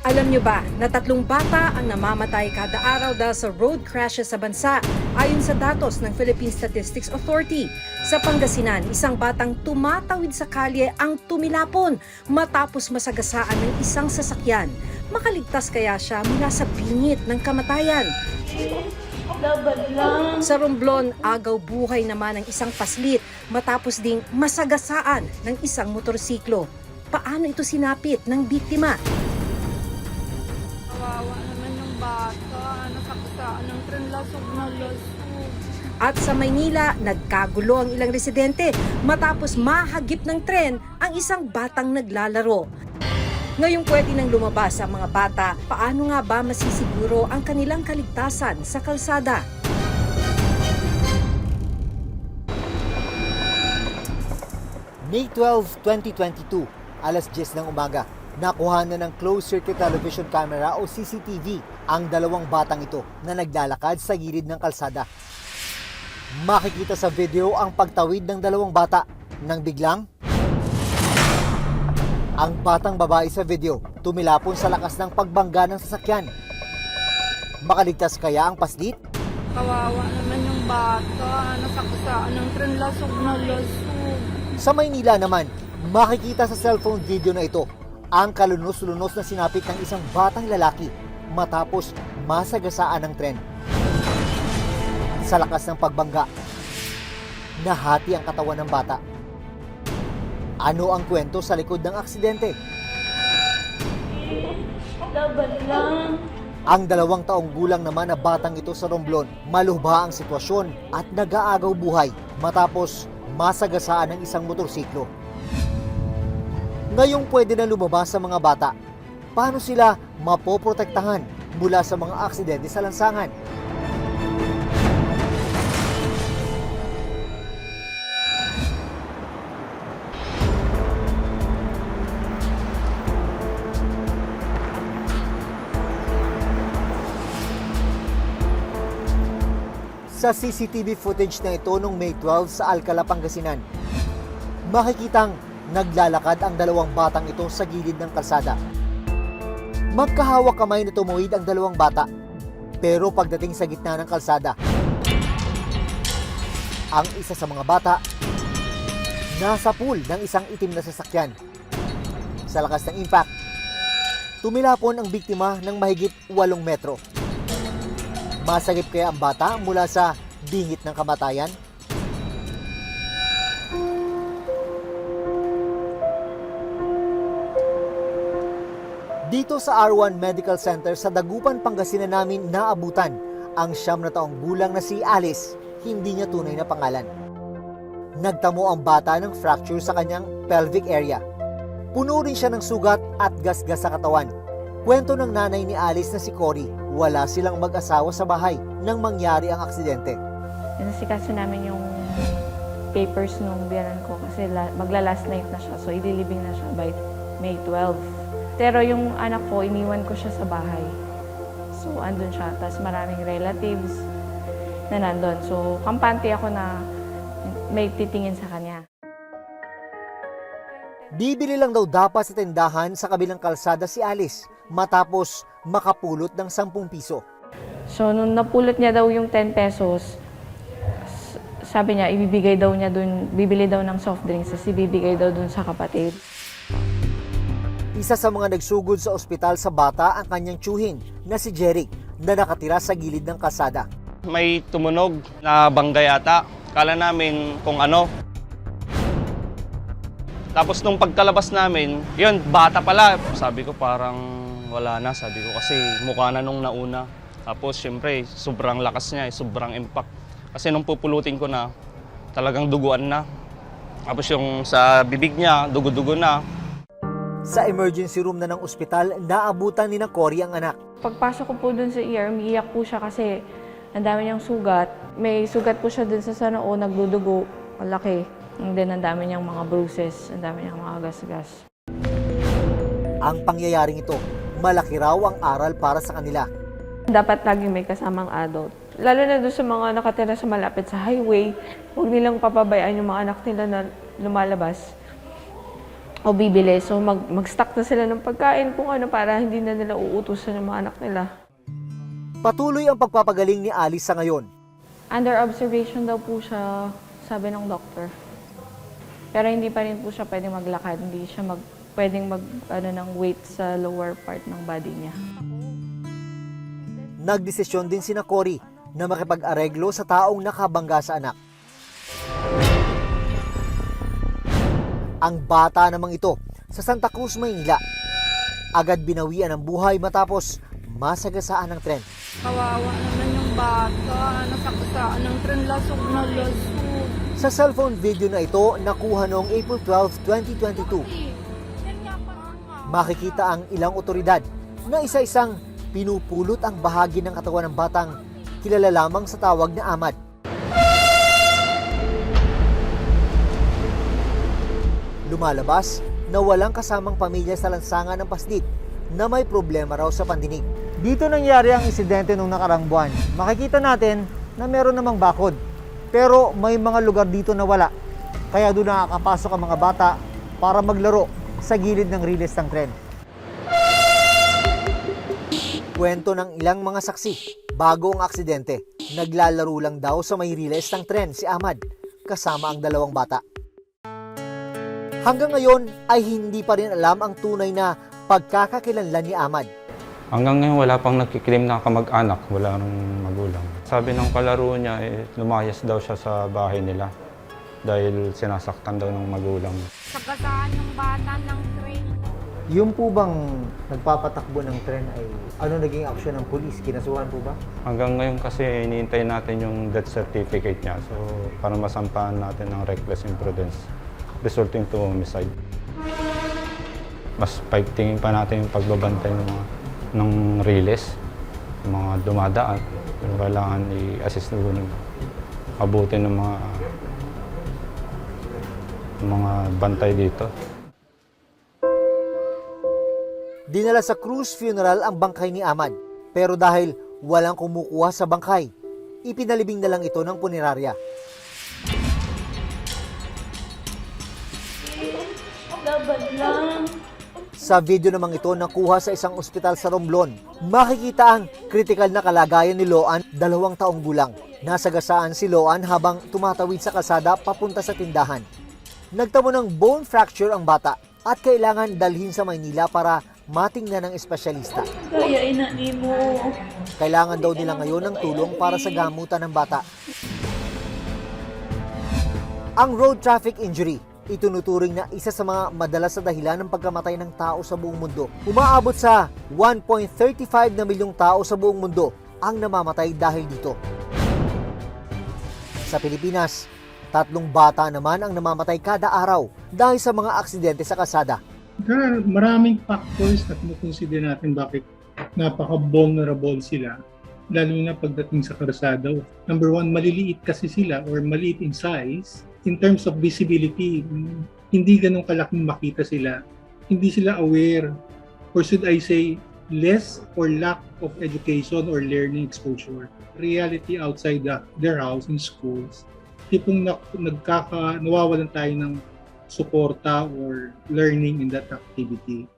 Alam nyo ba na tatlong bata ang namamatay kada araw dahil sa road crashes sa bansa ayon sa datos ng Philippine Statistics Authority. Sa Pangasinan, isang batang tumatawid sa kalye ang tumilapon matapos masagasaan ng isang sasakyan. Makaligtas kaya siya mula sa bingit ng kamatayan. Sa Romblon, agaw buhay naman ang isang paslit matapos ding masagasaan ng isang motorsiklo. Paano ito sinapit ng biktima? Kawawa naman yung bata. Nasakasaan ng tren lasog na lasog. At sa Maynila, nagkagulo ang ilang residente matapos mahagip ng tren ang isang batang naglalaro. Ngayong pwede nang lumabas ang mga bata, paano nga ba masisiguro ang kanilang kaligtasan sa kalsada? May 12, 2022, alas 10 ng umaga, nakuha na ng closed-circuit television camera o CCTV ang dalawang batang ito na naglalakad sa gilid ng kalsada. Makikita sa video ang pagtawid ng dalawang bata nang biglang ang batang babae sa video tumilapon sa lakas ng pagbangga ng sasakyan. Makaligtas kaya ang paslit? Kawawa naman yung bata. Nasakasaan ng tren lasog na lasog. Sa Maynila naman, makikita sa cellphone video na ito ang kalunos-lunos na sinapit ng isang batang lalaki matapos masagasaan ng tren. Sa lakas ng pagbangga, nahati ang katawan ng bata. Ano ang kwento sa likod ng aksidente? Ang dalawang taong gulang naman na batang ito sa Romblon, malubha ang sitwasyon at nag-aagaw buhay matapos masagasaan ng isang motorsiklo. Ngayong pwede na lumabas sa mga bata, paano sila mapoprotektahan mula sa mga aksidente sa lansangan? Sa CCTV footage na ito noong May 12 sa Alcala, Pangasinan, makikitang naglalakad ang dalawang batang ito sa gilid ng kalsada. Magkahawak kamay na tumuwid ang dalawang bata, pero pagdating sa gitna ng kalsada, ang isa sa mga bata nasa pool ng isang itim na sasakyan. Sa lakas ng impact, tumilapon ang biktima ng mahigit 8 metro. Masagip kaya ang bata mula sa bingit ng kamatayan? Dito sa R1 Medical Center sa Dagupan, Pangasinan namin naabutan ang siyam na taong gulang na si Alice, hindi niya tunay na pangalan. Nagtamo ang bata ng fracture sa kanyang pelvic area. Puno rin siya ng sugat at gasgas sa katawan. Kwento ng nanay ni Alice na si Cory, wala silang mag-asawa sa bahay nang mangyari ang aksidente. Nasikaso namin yung papers nung biyanan ko kasi la- magla-last night na siya. So, ililibing na siya by May 12. Pero yung anak ko, iniwan ko siya sa bahay. So, andun siya. Tapos maraming relatives na nandun. So, kampante ako na may titingin sa kanya. Bibili lang daw dapat sa tindahan sa kabilang kalsada si Alice matapos makapulot ng 10 piso. So, nung napulot niya daw yung 10 pesos, sabi niya, ibibigay daw niya dun, bibili daw ng soft drinks, tapos ibibigay daw dun sa kapatid. Isa sa mga nagsugod sa ospital sa bata ang kanyang tsuhin na si Jeric na nakatira sa gilid ng kalsada. May tumunog na bangga yata. Kala namin kung ano. Tapos nung pagkalabas namin, yun, bata pala. Sabi ko parang wala na. Sabi ko kasi mukha na nung nauna. Tapos syempre, sobrang lakas niya, eh, sobrang impact. Kasi nung pupulutin ko na, talagang duguan na. Tapos yung sa bibig niya, dugo-dugo na. Sa emergency room na ng ospital, naabutan ni na Cory ang anak. Pagpasok ko po dun sa ER, umiiyak po siya kasi ang dami niyang sugat. May sugat po siya dun sa sanoo, nagdudugo, malaki. And then ang dami niyang mga bruises, ang dami niyang mga gasgas. Ang pangyayaring ito, malaki raw ang aral para sa kanila. Dapat lagi may kasamang adult. Lalo na doon sa mga nakatira sa malapit sa highway, huwag nilang papabayaan yung mga anak nila na lumalabas. O bibili. So mag, mag-stock na sila ng pagkain kung ano para hindi na nila uutusan ng mga anak nila. Patuloy ang pagpapagaling ni Alice sa ngayon. Under observation daw po siya, sabi ng doctor. Pero hindi pa rin po siya pwedeng maglakad. Hindi siya mag, pwedeng mag, ano, ng weight sa lower part ng body niya. Nagdesisyon din si Cory na makipag-areglo sa taong nakabangga sa anak. Ang bata namang ito sa Santa Cruz, Maynila. Agad binawian ang buhay matapos masagasaan ng tren. Kawawa naman yung bata. Nasakasaan ng tren lasog na lasog. Sa cellphone video na ito, nakuha noong April 12, 2022. Yan nga pa nga. Makikita ang ilang otoridad na isa-isang pinupulot ang bahagi ng katawan ng batang kilala lamang sa tawag na Amad. Lumalabas na walang kasamang pamilya sa lansangan ng Paslit na may problema raw sa pandinig. Dito nangyari ang insidente nung nakarang buwan. Makikita natin na meron namang bakod. Pero may mga lugar dito na wala. Kaya doon nakakapasok ang mga bata para maglaro sa gilid ng riles ng tren. Kwento ng ilang mga saksi, bago ang aksidente, naglalaro lang daw sa may riles ng tren si Ahmad, kasama ang dalawang bata. Hanggang ngayon ay hindi pa rin alam ang tunay na pagkakakilanlan ni Ahmad. Hanggang ngayon wala pang nagkiklim na kamag-anak, wala nang magulang. Sabi ng kalaro niya, eh, lumayas daw siya sa bahay nila dahil sinasaktan daw ng magulang. Sagasaan yung bata ng train. Yung po bang nagpapatakbo ng tren ay ano naging aksyon ng pulis? Kinasuhan po ba? Hanggang ngayon kasi iniintay natin yung death certificate niya. So, para masampahan natin ng reckless imprudence resulting to homicide. Mas pagtingin pa natin yung pagbabantay ng mga ng yung mga dumadaan. Pero kailangan i-assist na ng abutin ng mga mga bantay dito. Dinala sa cruise funeral ang bangkay ni Ahmad. Pero dahil walang kumukuha sa bangkay, ipinalibing na lang ito ng punerarya. Sa video namang ito nakuha sa isang ospital sa Romblon, makikita ang kritikal na kalagayan ni Loan, dalawang taong gulang. Nasagasaan si Loan habang tumatawid sa kalsada papunta sa tindahan. Nagtamo ng bone fracture ang bata at kailangan dalhin sa Maynila para matingnan ng espesyalista. Kaya inani mo. Kailangan daw nila ngayon ng tulong para sa gamutan ng bata. Ang road traffic injury, itunuturing na isa sa mga madalas sa dahilan ng pagkamatay ng tao sa buong mundo. Umaabot sa 1.35 na milyong tao sa buong mundo ang namamatay dahil dito. Sa Pilipinas, tatlong bata naman ang namamatay kada araw dahil sa mga aksidente sa kasada. There are maraming factors na kumukonsider natin bakit napaka-vulnerable sila lalo na pagdating sa karsada. Number one, maliliit kasi sila or maliit in size. In terms of visibility, hindi ganun kalaking makita sila. Hindi sila aware or should I say less or lack of education or learning exposure. Reality outside the, their house in schools, tipong na, nagkaka, nawawalan tayo ng suporta or learning in that activity.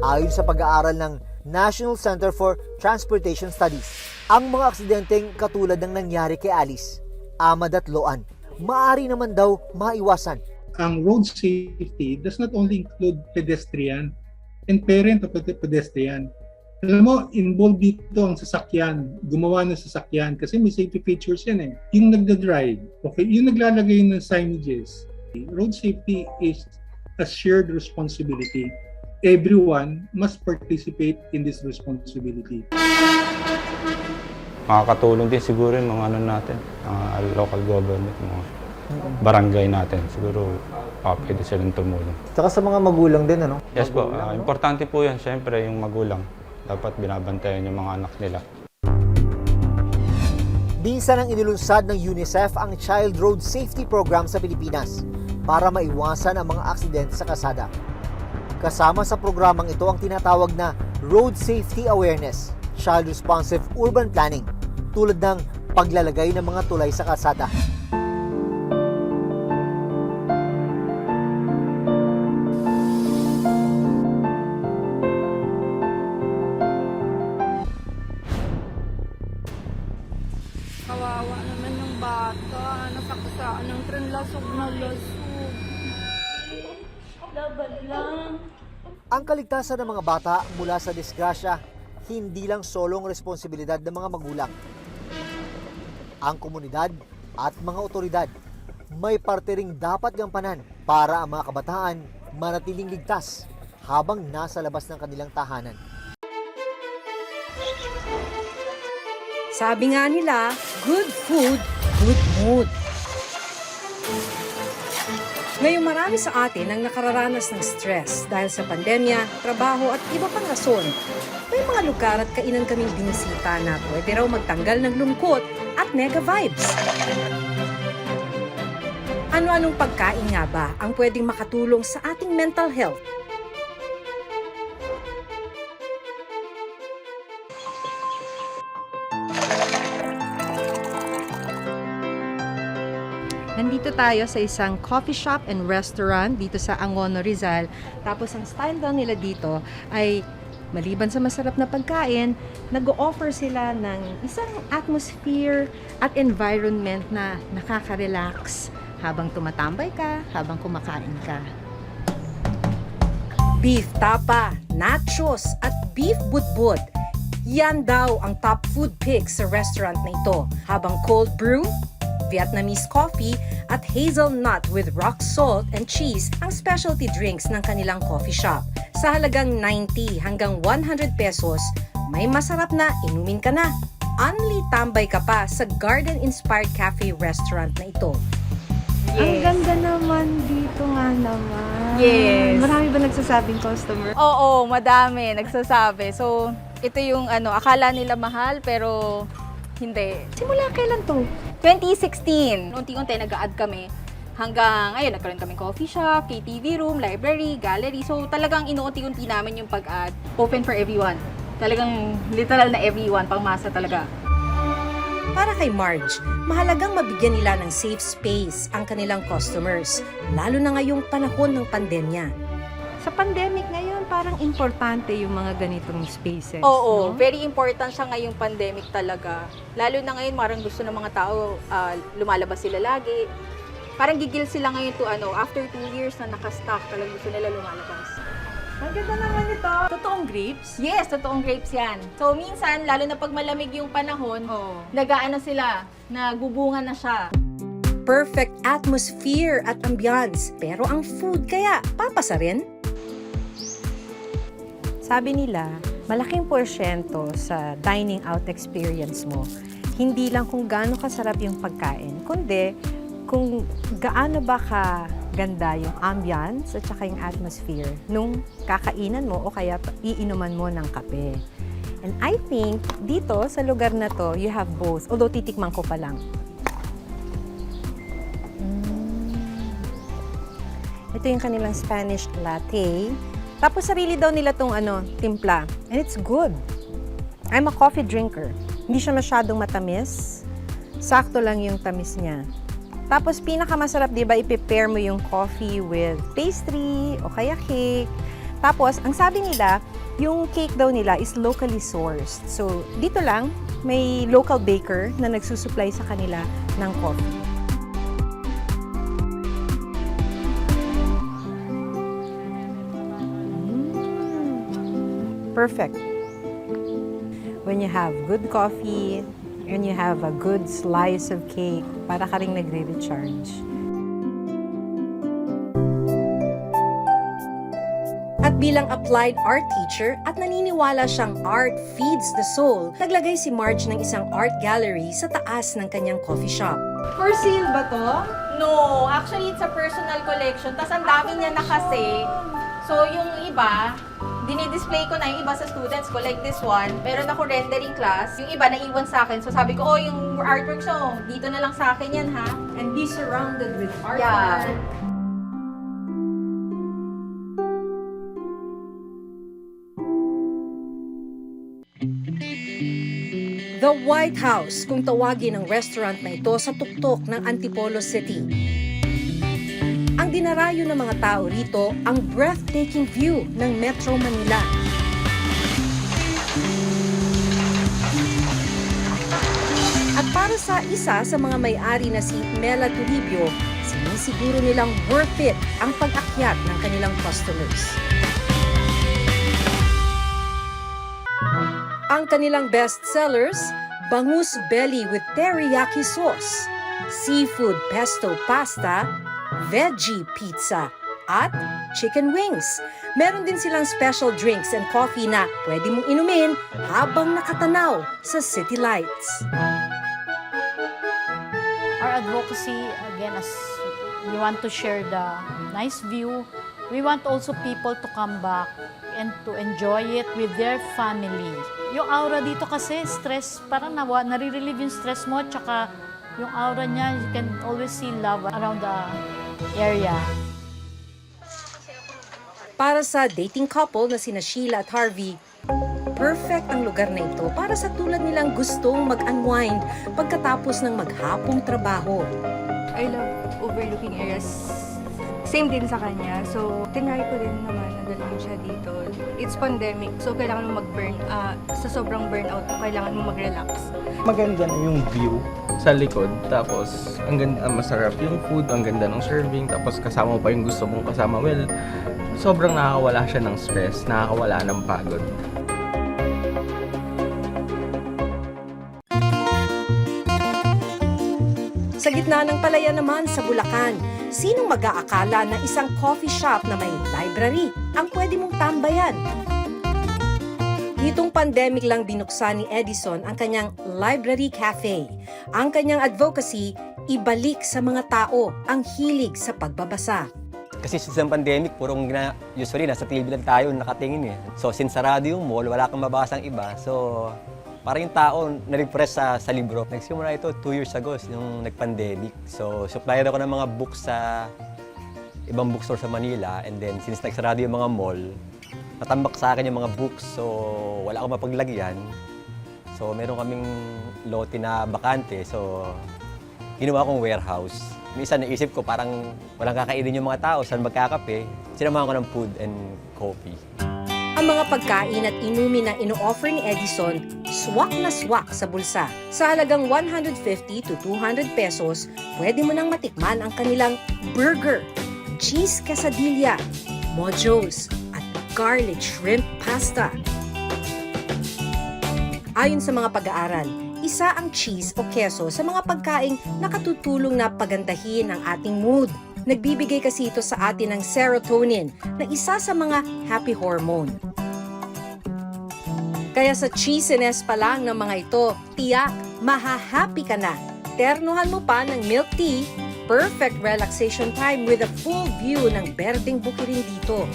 Ayon sa pag-aaral ng National Center for Transportation Studies, ang mga aksidenteng katulad ng nangyari kay Alice, Amad at Loan, maari naman daw maiwasan Ang road safety does not only include pedestrian and parent of pedestrian. Alam mo, involved dito ang sasakyan, gumawa ng sasakyan kasi may safety features yan eh. Yung nagda-drive, okay, yung naglalagay ng signages. Road safety is a shared responsibility. Everyone must participate in this responsibility. Makakatulong din siguro yung mga ano natin, mga local government, mga barangay natin. Siguro uh, pwede silang tumulong. Tsaka sa mga magulang din, ano? Yes po, ah, importante po yan. Siyempre, yung magulang. Dapat binabantayan yung mga anak nila. Minsan ang inilunsad ng UNICEF ang Child Road Safety Program sa Pilipinas para maiwasan ang mga aksidente sa kasada. Kasama sa programang ito ang tinatawag na Road Safety Awareness, child responsive urban planning tulad ng paglalagay ng mga tulay sa kalsada. Kawawa naman ng bata, ano, nasaksa ng tren lasog na lasog. Laban lang. Ang kaligtasan ng mga bata mula sa disgrasya hindi lang solong responsibilidad ng mga magulang. Ang komunidad at mga otoridad may parte ring dapat gampanan para ang mga kabataan manatiling ligtas habang nasa labas ng kanilang tahanan. Sabi nga nila, good food, good mood. Ngayong marami sa atin ang nakararanas ng stress dahil sa pandemya, trabaho at iba pang rason. May mga lugar at kainan kaming binisita na pwede raw magtanggal ng lungkot at nega vibes. Ano-anong pagkain nga ba ang pwedeng makatulong sa ating mental health? Nandito tayo sa isang coffee shop and restaurant dito sa Angono, Rizal. Tapos ang style daw nila dito ay maliban sa masarap na pagkain, nag-offer sila ng isang atmosphere at environment na nakaka-relax habang tumatambay ka, habang kumakain ka. Beef tapa, nachos at beef budbud. Yan daw ang top food picks sa restaurant na ito. Habang cold brew, Vietnamese coffee at hazelnut with rock salt and cheese ang specialty drinks ng kanilang coffee shop. Sa halagang 90 hanggang 100 pesos, may masarap na inumin ka na. Only tambay ka pa sa garden-inspired cafe restaurant na ito. Ang ganda naman dito nga naman. Yes. Marami ba nagsasabing customer? Oo, madami nagsasabi. So, ito yung ano, akala nila mahal pero hindi. Simula kailan to? 2016, unti-unti nag-a-add kami hanggang ayun, nagkaroon kami coffee shop, KTV room, library, gallery. So, talagang inuunti-unti namin yung pag-add. Open for everyone. Talagang literal na everyone, pangmasa talaga. Para kay Marge, mahalagang mabigyan nila ng safe space ang kanilang customers, lalo na ngayong panahon ng pandemya. Sa pandemic ngayon, parang importante yung mga ganitong spaces. Oo, no? very important siya ngayong pandemic talaga. Lalo na ngayon, parang gusto ng mga tao, ah, lumalabas sila lagi. Parang gigil sila ngayon to ano, after two years na nakastock, talagang gusto nila lumalabas. Ang ganda naman ito. Totoong grapes? Yes, totoong grapes yan. So, minsan, lalo na pag malamig yung panahon, Oo. nagaano sila, nagbubunga na siya. Perfect atmosphere at ambiance, pero ang food kaya papasa rin? Sabi nila, malaking porsyento sa dining out experience mo, hindi lang kung gaano kasarap yung pagkain, kundi kung gaano ba ka ganda yung ambience at saka yung atmosphere nung kakainan mo o kaya iinuman mo ng kape. And I think dito sa lugar na to, you have both. Although titikman ko pa lang. Mm. Ito yung kanilang Spanish latte. Tapos sarili daw nila tong ano, timpla. And it's good. I'm a coffee drinker. Hindi siya masyadong matamis. Sakto lang yung tamis niya. Tapos pinakamasarap, 'di ba, i-prepare mo yung coffee with pastry o kaya cake. Tapos ang sabi nila, yung cake daw nila is locally sourced. So dito lang may local baker na nagsusupply sa kanila ng coffee. Perfect. When you have good coffee and you have a good slice of cake, para ka rin nagre-recharge. At bilang applied art teacher at naniniwala siyang art feeds the soul, naglagay si Marge ng isang art gallery sa taas ng kanyang coffee shop. For sale ba to? No, actually it's a personal collection. Tapos ang dami niya na kasi. So yung iba, dinidisplay ko na yung iba sa students ko, like this one. Meron ako rendering class. Yung iba naiwan sa akin. So sabi ko, oh, yung artwork so dito na lang sa akin yan ha. And be surrounded with Yeah. The White House, kung tawagin ang restaurant na ito sa tuktok ng Antipolo City. Ang dinarayo ng mga tao rito ang breathtaking view ng Metro Manila. At para sa isa sa mga may-ari na si Mela Toribio, sinisiguro nilang worth it ang pag-akyat ng kanilang customers. Ang kanilang best sellers, bangus belly with teriyaki sauce, seafood pesto pasta, veggie pizza, at chicken wings. Meron din silang special drinks and coffee na pwede mong inumin habang nakatanaw sa city lights. Our advocacy, again, as we want to share the nice view, we want also people to come back and to enjoy it with their family. Yung aura dito kasi, stress, parang nawa, nare-relieve yung stress mo, tsaka yung aura niya, you can always see love around the area. Para sa dating couple na sina Sheila at Harvey, perfect ang lugar na ito para sa tulad nilang gustong mag-unwind pagkatapos ng maghapong trabaho. I love overlooking areas. Same din sa kanya. So, tinry ko din naman na dalhin siya dito. It's pandemic, so kailangan mo mag-burn. ah, sa sobrang burnout, kailangan mo mag-relax. maganda na yung view sa likod. Tapos, ang ganda, masarap yung food, ang ganda ng serving. Tapos, kasama pa yung gusto mong kasama. Well, sobrang nakakawala siya ng stress, nakakawala ng pagod. Sa gitna ng palaya naman sa Bulacan, sinong mag-aakala na isang coffee shop na may library ang pwede mong tambayan? Nitong pandemic lang binuksan ni Edison ang kanyang Library Cafe. Ang kanyang advocacy, ibalik sa mga tao ang hilig sa pagbabasa. Kasi sa pandemic, purong gina, usually nasa TV lang tayo nakatingin eh. So since sarado yung mall, wala kang mabasang iba. So parang yung tao na-refresh sa, sa libro. Nagsimula ito two years ago, nung nag-pandemic. So supplier ako ng mga books sa ibang bookstore sa Manila. And then since nagsarado yung mga mall, natambak sa akin yung mga books. So wala akong mapaglagyan. So meron kaming lote na bakante. So ginawa kong warehouse. Minsan naisip ko parang walang kakainin yung mga tao, saan magkakape. Sinamahan ko ng food and coffee. Ang mga pagkain at inumin na ino-offer ni Edison, swak na swak sa bulsa. Sa halagang 150 to 200 pesos, pwede mo nang matikman ang kanilang burger, cheese quesadilla, mojos, at garlic shrimp pasta. Ayon sa mga pag-aaral, isa ang cheese o keso sa mga pagkaing nakatutulong na pagandahin ang ating mood. Nagbibigay kasi ito sa atin ng serotonin na isa sa mga happy hormone. Kaya sa cheesiness pa lang ng mga ito, tiyak, mahahappy ka na. Ternuhan mo pa ng milk tea, perfect relaxation time with a full view ng berdeng bukirin dito.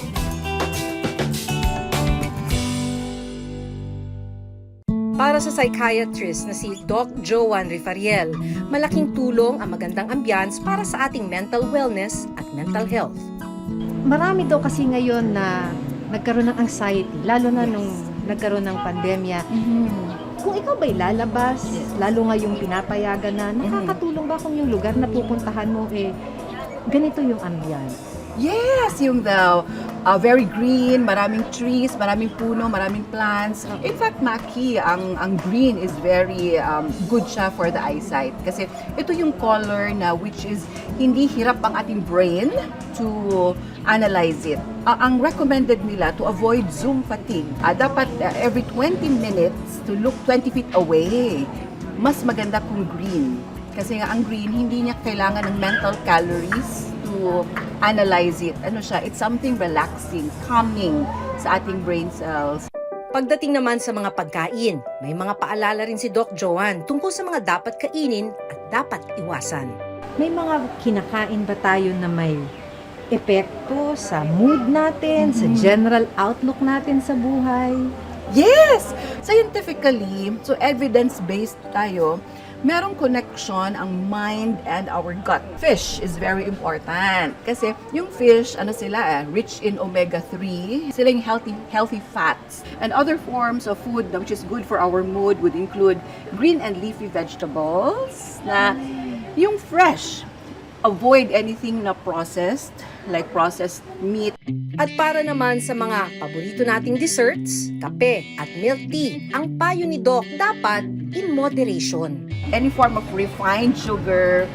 Para sa psychiatrist na si Doc Joan Rifariel, malaking tulong ang magandang ambience para sa ating mental wellness at mental health. Marami daw kasi ngayon na nagkaroon ng anxiety, lalo na nung nagkaroon ng pandemya. Kung ikaw ba'y lalabas, lalo nga yung pinapayagan na, nakakatulong ba kung yung lugar na pupuntahan mo eh, ganito yung ambience? Yes, yung the uh, very green, maraming trees, maraming puno, maraming plants. In fact, Maki, ang ang green is very um, good siya for the eyesight kasi ito yung color na which is hindi hirap ang ating brain to analyze it. Uh, ang recommended nila to avoid zoom fatigue, uh, dapat uh, every 20 minutes to look 20 feet away. Mas maganda kung green. Kasi nga ang green, hindi niya kailangan ng mental calories to analyze it. Ano siya, it's something relaxing, calming sa ating brain cells. Pagdating naman sa mga pagkain, may mga paalala rin si Doc Joan tungkol sa mga dapat kainin at dapat iwasan. May mga kinakain ba tayo na may epekto sa mood natin, sa general outlook natin sa buhay? Yes! Scientifically, so evidence-based tayo, merong connection ang mind and our gut. Fish is very important kasi yung fish, ano sila eh, rich in omega-3, sila yung healthy, healthy fats. And other forms of food which is good for our mood would include green and leafy vegetables na yung fresh. Avoid anything na processed, like processed meat, At para naman sa mga paborito nating desserts, kape at milk tea, ang payo ni Doc dapat in moderation. Any form of refined sugar,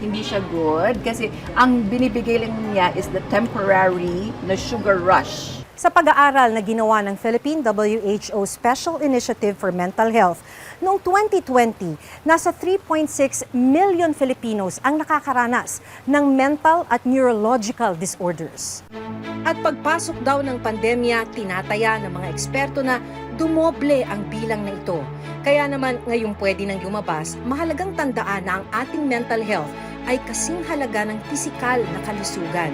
hindi siya good. Kasi ang binibigay lang niya is the temporary na sugar rush. Sa pag-aaral na ginawa ng Philippine WHO Special Initiative for Mental Health, noong 2020, nasa 3.6 million Filipinos ang nakakaranas ng mental at neurological disorders. At pagpasok daw ng pandemya, tinataya ng mga eksperto na dumoble ang bilang na ito. Kaya naman ngayong pwede nang lumabas, mahalagang tandaan na ang ating mental health ay kasing halaga ng pisikal na kalusugan.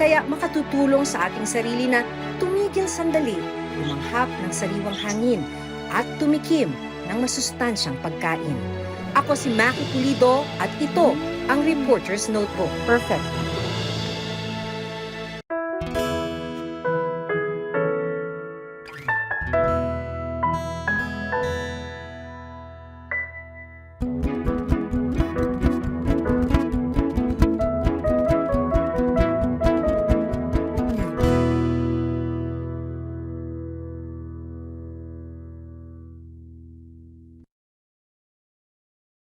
Kaya makatutulong sa ating sarili na tumigil sandali, umanghap ng sariwang hangin, at tumikim ng masustansyang pagkain. Ako si Maki Pulido at ito ang Reporter's Notebook. Perfect.